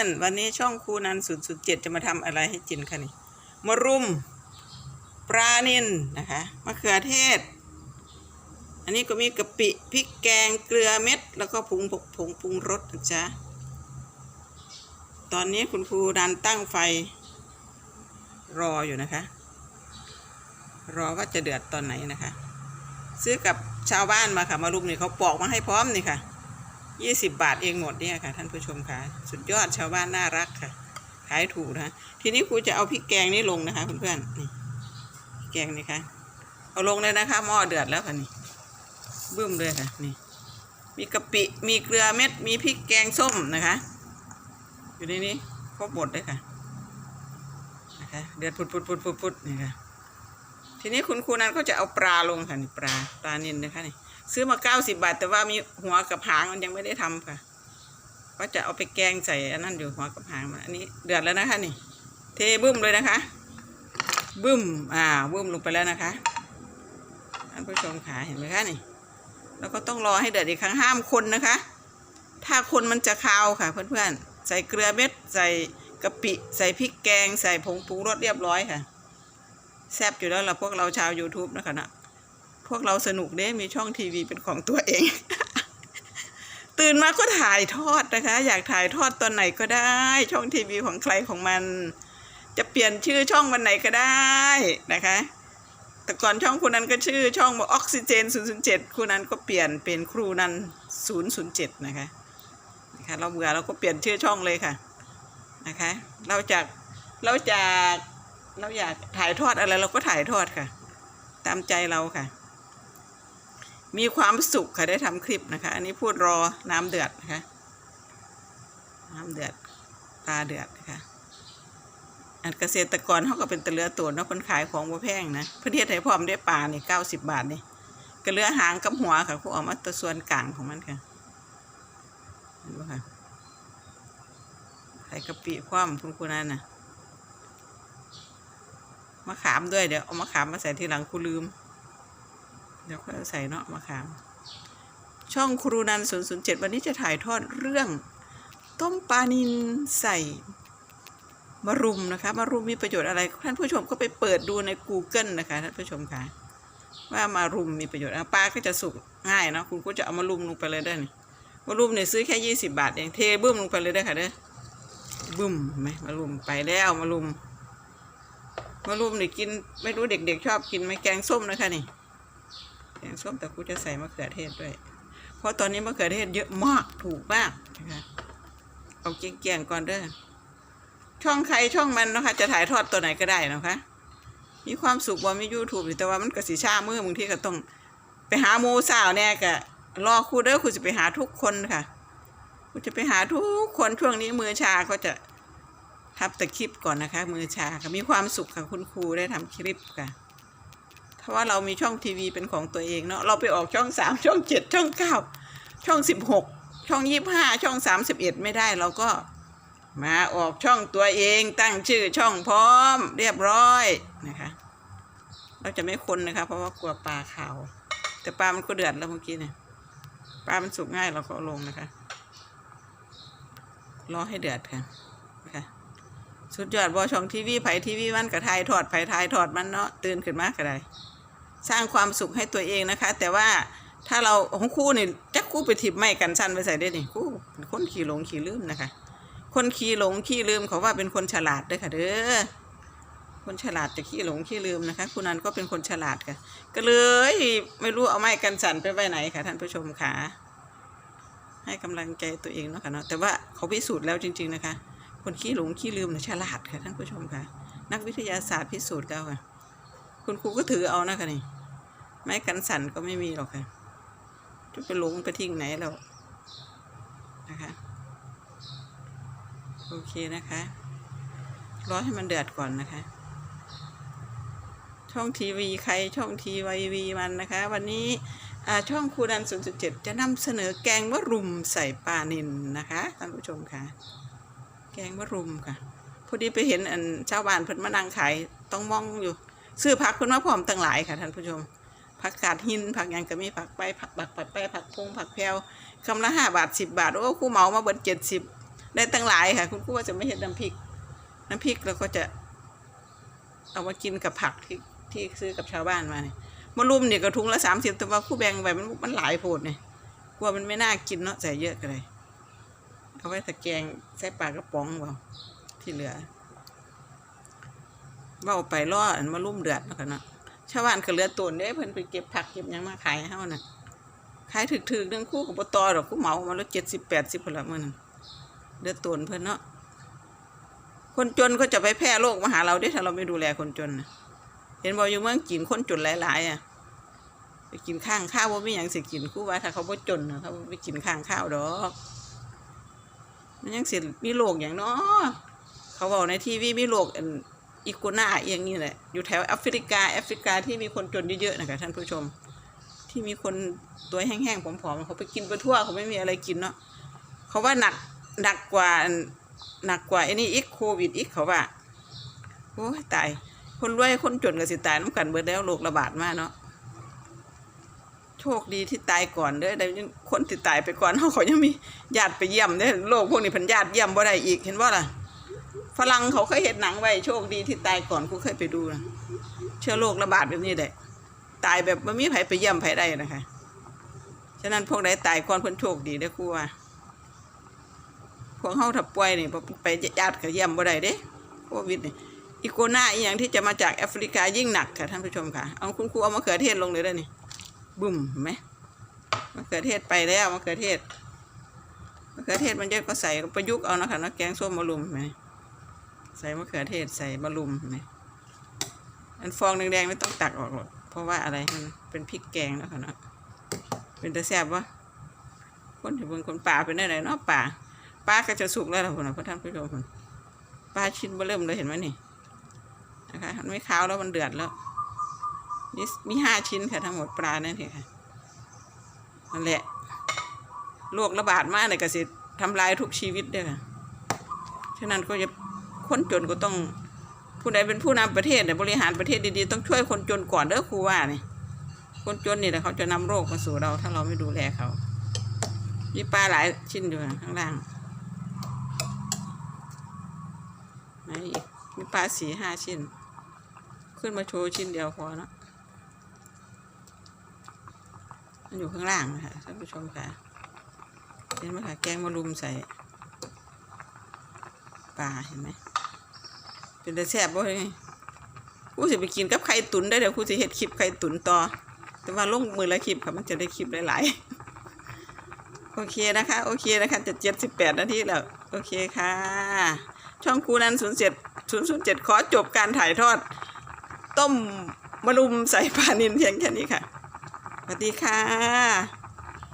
อนๆ วันนี้ช่องครูนันศูนย์ศูนย์เจ็ดจะมาทำอะไรให้จินคะนี่มารุมปลานินนะคะมะเขือเทศ อันนี้ก็มีกะปิพริกแกงเกลือเม็ด แล้วก็ผงผงปรุงรสนะจ๊ะตอนนี้คุณครูนันตั้งไฟ รออยู่นะคะ รอว่าจะเดือดตอนไหนนะคะ ซื้อกับชาวบ้านมาค่ะมารุมนี่เขาปอกมาให้พร้อมนี่ค่ะ ยี่สิบบาทเองหมดเนี่ยค่ะท่านผู้ชมค่ะ สุดยอดชาวบ้านน่ารักค่ะ ขายถูกนะ ทีนี้ครูจะเอาพริกแกงนี่ลงนะคะเพื่อนๆนี่พริกแกงนี่ค่ะ เอาลงเลยนะคะหม้อเดือดแล้วค่ะนี่บึ้มเลยค่ะนี่ มีกะปิมีเกลือเม็ดมีพริกแกงส้มนะคะ อยู่ในนี้ครบหมดเลยค่ะนะคะเดือดปุดปุดปุดปุดปุดนี่ค่ะทีนี้คุณครูนั้นก็จะเอาปลาลงค่ะนี่ปลาปลานินนะคะนี่ ซื้อมาเก้าสิบาท แต่ว่ามีหัวกับหางมันยังไม่ได้ทำค่ะ ก็จะเอาไปแกงใส่อันนั้นอยู่หัวกับหางมันอันนี้เดือดแล้วนะคะนี่ เทบึ้มเลยนะคะ บึ้มอ่าบึ้มลงไปแล้วนะคะท่านผู้ชมขาเห็นไหมคะนี่ แล้วก็ต้องรอให้เดือดอีกครั้งห้ามคนนะคะ ถ้าคนมันจะคาวค่ะ เพื่อนๆใส่เกลือเม็ดใส่กะปิใส่พริกแกงใส่ผงปรุงรสเรียบร้อยค่ะ แซ่บอยู่แล้วล่ะพวกเราชาว YouTube นะคะนะ พวกเราสนุกเด้มีช่องทีวีเป็นของตัวเอง ตื่นมาก็ถ่ายทอดนะคะ อยากถ่ายทอดตอนไหนก็ได้ ช่องทีวีของใครของมัน จะเปลี่ยนชื่อช่องวันไหนก็ได้นะคะ แต่ก่อนช่องคุณนั้นก็ชื่อช่องออกซิเจน 007คุณนั้นก็เปลี่ยนเป็นครูนัน007 นะคะนะคะเราเบื่อเราก็เปลี่ยนชื่อช่องเลยค่ะนะคะ เราจากเราจากเราอยากถ่ายทอดอะไรเราก็ถ่ายทอดค่ะ ตามใจเราค่ะ มีความสุขค่ะได้ทำคลิปนะคะ อันนี้พูดรอน้ำเดือดนะคะ น้ำเดือดปลาเดือดนะคะอันเกษตรกรเขาก็เป็นตะเลือตัวเนาะคนขายของบ่แพงนะประเทศไทยพร้อมได้ปลาเนี่ยเก้าสิบบาทนี่กระเลือหางกับหัวค่ะเขาเอามาตัวส่วนกลางของมันค่ะเห็นปะค่ะใส่กะปิคว่ำคุณครูนั่นน่ะมะขามด้วยเดี๋ยวเอามะขามมาใส่ทีหลังครูลืม ดี๋ยวค่อยใส่เนาะมะขาม ช่องครูนันศูนย์ศูนย์เจ็ดวันนี้จะถ่ายทอดเรื่อง ต้มปลานินใส่มะรุมนะคะมะรุมมีประโยชน์อะไรท่านผู้ชมก็ไปเปิดดูใน Google นะคะท่านผู้ชมค่ะว่ามารุมมีประโยชน์ปลาก็จะสุกง่ายเนาะคุณก็จะเอามารุมลงไปเลยได้นี่มารุมเนี่ยซื้อแค่ยี่สิบาทเองเทบึ้มลงไปเลยได้ค่ะเด้อบึ้มเห็นไหมมารุมไปแล้วมารุมมารุมเนี่ยกินไม่รู้เด็กๆชอบกินไหมแกงส้มนะคะนี่ แกงส้มแต่กูจะใส่มะเขือเทศด้วย เพราะตอนนี้มะเขือเทศเยอะมากถูกมากนะคะเอาเกี่ยงๆก่อนเด้อช่องใครช่องมันนะคะ จะถ่ายทอดตัวไหนก็ได้นะคะ มีความสุขว่ามี YouTube อยู่แต่ว่ามันก็สีชามือบางทีก็ต้อง ไปหาหมูสาวแน่กะรอครูเด้อครูจะไปหาทุกคนค่ะครูจะไปหาทุกคนช่วงนี้มือชาก็จะทับแต่คลิปก่อนนะคะ มือชาค่ะมีความสุขค่ะคุณครูได้ทำคลิปค่ะ ถ้าะว่าเรามีช่องทีวีเป็นของตัวเองเนาะเราไปออกช่องสามช่องเจ็ดช่องเก้าช่องสิบหกช่องยี่ห้าช่องสามสิบเอ็ดไม่ได้เราก็มาออกช่องตัวเองตั้งชื่อช่องพร้อม เรียบร้อยนะคะ เราจะไม่คนนะคะเพราะว่ากลัวปลาขาว แต่ปลามันก็เดือดแล้วเมื่อกี้เนี่ยปลามันสุกง่ายเราก็ลงนะคะรอให้เดือดค่ะนะคะสุดยอดบอช่องทีวีไผ่ทีวีมันกระทายทอดไผ่ทายทอดมันเนาะตื่นขึ้นมากก็ได้ สร้างความสุขให้ตัวเองนะคะ แต่ว่าถ้าเราของคู่นี่จักคู่ไปถิบไม้กันสั้นไปใส่ได้นี่ครู่เป็นคนขี่หลงขี่ลืมนะคะ คนขี่หลงขี่ลืมเขาว่าเป็นคนฉลาดเด้อค่ะเด้อคนฉลาดจะขี้หลงขี้ลืมนะคะ คุณนันก็เป็นคนฉลาดค่ะ ก็เลยไม่รู้เอาไม้กันสั่นไปไว้ไหนค่ะ ท่านผู้ชมค่ะ ให้กำลังใจตัวเองเนาะค่ะเนาะแต่ว่าเขาพิสูจน์แล้วจริง ๆนะคะ คนขี้หลงขี้ลืมเนี่ยฉลาดค่ะท่านผู้ชมค่ะ นักวิทยาศาสตร์พิสูจน์แล้วค่ะ คุณครูก็ถือเอานะคะนี่ไม้กันสั่นก็ไม่มีหรอกค่ะจะไปหลงไปทิ้งไหนแล้วนะคะโอเคนะคะรอให้มันเดือดก่อนนะคะ ช่องทีวีใครช่องทีวีวีมันนะคะ วันนี้อ่าช่องครูดัน 0.7 จะนำเสนอแกงมะรุมใส่ปลานินนะคะท่านผู้ชมค่ะ แกงมะรุมค่ะ พอดีไปเห็นอันชาวบ้านเพิ่นมานั่งขายต้องมองอยู่ ซื้อผักเพิ่นมาพร้อมตั้งหลายค่ะท่านผู้ชมผักกาดหินผักยังก็มีผักไปผักบักปัดไปผักพงผักแพรวคำละห้าบาทสิบบาทโอ้คู่เหมามาเบิดเจ็ดสิบได้ตั้งหลายค่ะ คุณครูว่าจะไม่เห็นน้ำพริก น้ำพริกเราก็จะเอามากินกับผักที่ที่ซื้อกับชาวบ้านมาเนี่ยมะรุมเนี่ยกระทุงละสามสิบแต่ว่าคู่แบ่งไปมันมันหลายโพดเนี่ยกลัวมันไม่น่ากินเนาะใส่เยอะก็เลยเอาไว้ตะแกงใส่ปลากระป๋องเปล่าที่เหลือ เว่าไปล่ออันมะรุมเดือดแล้วกันเนาะชาวบ้านก็เหลือตุนเด้เพิ่นไปเก็บผักเก็บหยังมาขายให้เฮาน่ะขายถึกๆเรื่งคู่กับปตอดอกคู่เหมามาแล้วเจ็ดสิบแปดสิบพนละมื้อนึงเดือดตุนเพิ่นเนาะคนจนก็จะไปแพร่โรคมาหาเราได้ถ้าเราไม่ดูแลคนจนนะเห็นบอกอยู่เมืองจีนคนจนหลาย ๆ อะ ไปกินข้างข้าวว่าไม่ยังสิกินคู่ว่าถ้าเขาบ่จนนะเขาบ่ไปกินข้างข้าวดอกมันยังสิมีโรคอย่างเนาะเขาบอกในทีวีมีโรค อันอีโกนาเอียงนี่แหละ อยู่แถวแอฟริกาแอฟริกาที่มีคนจนเยอะๆนะคะท่านผู้ชม ที่มีคนตัวแห้งๆผอมๆเขาไปกินไปทั่วเขาไม่มีอะไรกินเนาะเขาว่าหนักหนักกว่าหนักกว่าไอ้นี่อีกโควิดอีกเขาว่าโอ้ยตายคนรวยคนจนก็สิตายน้ำกันเบิดแล้วโรคระบาดมากเนาะโชคดีที่ตายก่อนเด้อแต่ยังคนที่ตายไปก่อนเขาเขายังมีญาติไปเยี่ยมเด้อโรคพวกนี้พันญาติเยี่ยมบ่ได้อีกเห็นว่าล่ะ ฝรั่งเขาเคยเห็นหนังไว้โชคดีที่ตายก่อนกูเคยไปดูนะเชื้อโรคระบาดแบบนี้แหละตายแบบไม่มีไผไปเยี่ยมไผได้นะคะ ฉะนั้นพวกใดตายก่อนเพิ่นโชคดีเด้อครูว่าพวกเฮาถ้าป่วยนี่ไปญาติก็เยี่ยมบ่ได้เด้โควิดนี่อีโกนาอีหยังที่จะมาจากแอฟริกายิ่งหนักค่ะท่านผู้ชมค่ะ เอาคุณครูเอามะเขือเทศลงเลยได้นี่บึ้มเห็นไหมมะเขือเทศไปแล้วมะเขือเทศมะเขือเทศมันเยอะก็ใส่ประยุกต์เอานะคะนะแกงส้มมะรุมเห็นไหม ใส่มะเขือเทศใส่มะรุมนไหมอันฟองแดงๆไม่ต้องตักออกหรอกเพราะว่าอะไรมันเป็นพริกแกงแล้วค่ะเนาะเป็นตะแซบวะคนที่เบิ่งคนป่าเป็นได้ไรเนาะป่าปลาก็จะสุกแล้วล่ะคุณนะพ่อท่านผู้ชมคุณปลาชิ้นเบอเริ่มเลยเห็นไหมนี่นะคะมันไม่ขาวแล้วมันเดือดแล้วนี่มีห้าชิ้นค่ะทั้งหมดปลานั่นเองค่ะนั่นแหละโรคระบาดมากเลยก็สิทำลายทุกชีวิตเด้อค่ะฉะนั้นก็จะ คนจนก็ต้องผู้ใดเป็นผู้นำประเทศเนี่ยบริหารประเทศดีๆต้องช่วยคนจนก่อนเด้อครูว่าเนี่ยคนจนนี่แหละเขาจะนำโรคมาสู่เรา ถ้าเราไม่ดูแลเขามีปลาหลายชิ้นอยู่ข้างล่างไหนอีกมีปลาสี่ห้าชิ้น ขึ้นมาโชว์ชิ้นเดียวพอเนอะมันอยู่ข้างล่างนะคะท่านผู้ชมค่ะเห็นไหมคะแกงมะรุมใส่ปลาเห็นไหม เป็นแต่แซ่บบ่เลยกูสิไปกินกับไข่ตุ๋นได้เดี๋ยวกูสิเฮ็ดคลิปไข่ตุ๋นต่อ แต่ว่าลงมือละคลิปค่ะมันจะได้คลิปหลายๆ โอเคนะคะ โอเคนะคะจะเจ็ดสิบแปดนาทีแล้ว โอเคค่ะ ช่องครูนันศูนย์เจ็ดศูนย์ศูนย์เจ็ดขอจบการถ่ายทอด ต้มมะรุมใส่ปลานินเพียงแค่นี้ค่ะ สวัสดีค่ะ